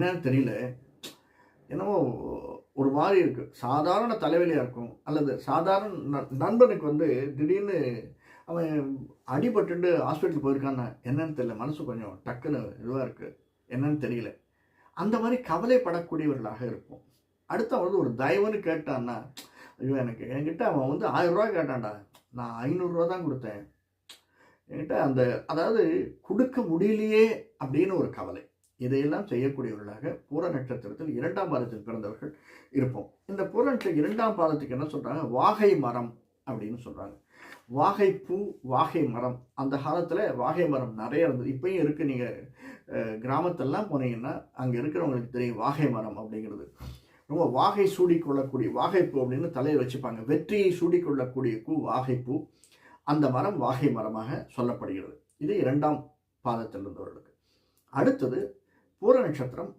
என்னன்னு தெரியல. என்னமோ ஒரு மாதிரி இருக்கு. சாதாரண தலைவலியாக இருக்கும். அல்லது சாதாரண ந- நண்பனுக்கு வந்து திடீர்னு அவன் அடிபட்டுட்டு ஹாஸ்பிட்டல் போயிருக்கான்னா என்னன்னு தெரியல. மனசு கொஞ்சம் டக்குன்னு இதுவாக இருக்குது என்னன்னு தெரியல. அந்த மாதிரி கவலைப்படக்கூடியவர்களாக இருப்போம். அடுத்த வந்து ஒரு தயவுன்னு கேட்டான்னா ஐயோ எனக்கு என்கிட்ட அவன் வந்து ஆயிரம் ரூபாய் கேட்டான்டா. நான் ஐநூறுரூவா தான் கொடுத்தேன். என்கிட்ட அந்த அதாவது கொடுக்க முடியலையே அப்படின்னு ஒரு கவலை. இதையெல்லாம் செய்யக்கூடியவர்களாக பூர நட்சத்திரத்தில் இரண்டாம் பாதத்தில் பிறந்தவர்கள் இருப்போம். இந்த பூர நட்சத்திரம் இரண்டாம் பாதத்துக்கு என்ன சொல்கிறாங்க வாகை மரம் அப்படின்னு சொல்கிறாங்க வாகை பூ வாகை மரம். அந்த காலத்தில் வாகை மரம் நிறைய இருந்தது. இப்பயும் இருக்குது நீங்கள் கிராமத்தெல்லாம் போனீங்கன்னா அங்கே இருக்கிறவங்களுக்கு தெரியும் வாகை மரம் அப்படிங்கிறது. ரொம்ப வாகை சூடிக்கொள்ளக்கூடிய வாகைப்பூ அப்படின்னு தலையில் வச்சுப்பாங்க. வெற்றியை சூடிக்கொள்ளக்கூடிய பூ வாகைப்பூ அந்த மரம் வாகை மரமாக சொல்லப்படுகிறது. இது இரண்டாம் பாதத்தில் இருந்தவர்களுக்கு அடுத்தது பூர நட்சத்திரம்